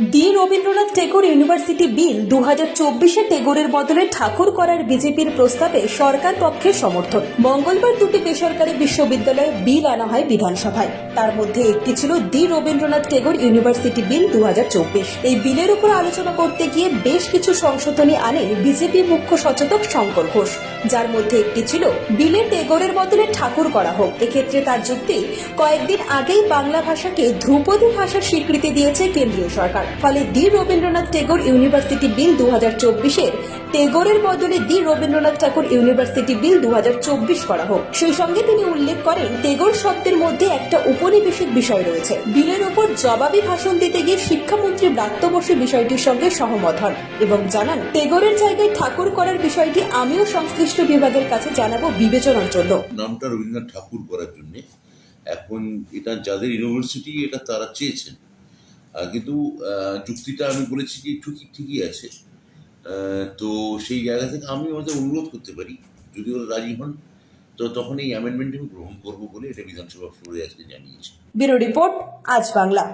The Rabindranath Tagore university bill দু হাজার চব্বিশে টেগোরের বদলে ঠাকুর করার বিজেপির প্রস্তাবে সরকার পক্ষে সমর্থন। মঙ্গলবার দুটি বেসরকারি বিশ্ববিদ্যালয়ে বিল আনা হয় বিধানসভায়। তার মধ্যে একটি ছিল the Rabindranath Tagore university bill দু হাজার চব্বিশ। এই বিলের উপর আলোচনা করতে গিয়ে বেশ কিছু সংশোধনী আনেন বিজেপি মুখ্য সচেতক শঙ্কর ঘোষ। যার মধ্যে একটি ছিল, বিলে টেগোরের বদলে ঠাকুর করা হোক। এক্ষেত্রে তার যুক্তি, কয়েকদিন আগেই বাংলা ভাষাকে ধ্রুপদী ভাষার স্বীকৃতি দিয়েছে কেন্দ্রীয় সরকার। ফলে the Rabindranath Tagore university bill দু হাজার চব্বিশের। টেগোরের বদলে দি রবীন্দ্রনাথ ঠাকুর ইউনিভার্সিটি বিল দু করা হোক। সেই সঙ্গে তিনি উল্লেখ করেন, টেগোর শব্দের মধ্যে একটা উপনিবেশিক বিষয় রয়েছে। বিলের ওপর জবাবি ভাষণ দিতে গিয়ে শিক্ষামন্ত্রী ব্রাত্য বসু বিষয়টির সঙ্গে সহমত হন এবং জানান, টেগোরের জায়গায় ঠাকুর করার বিষয়টি আমিও সংশ্লিষ্ট বিভাগের কাছে জানাব বিবেচনার জন্য। নামটা রবীন্দ্রনাথ ঠাকুর করার জন্য। এখন এটা যাদের ইউনিভার্সিটি, এটা তারা চেয়েছেন। কিন্তু যুক্তিটা আমি বলেছি যে ঠিকই ঠিকই আছে। তো সেই জায়গা থেকে আমি ওদের অনুরোধ করতে পারি, যদি ওরা রাজি হন, তো তখন এই অ্যামেন্ডমেন্ট আমি গ্রহণ করব বলে এটা বিধানসভা ফ্লোরে আজকে জানিয়েছি। ব্যুরো রিপোর্ট, আজ বাংলা।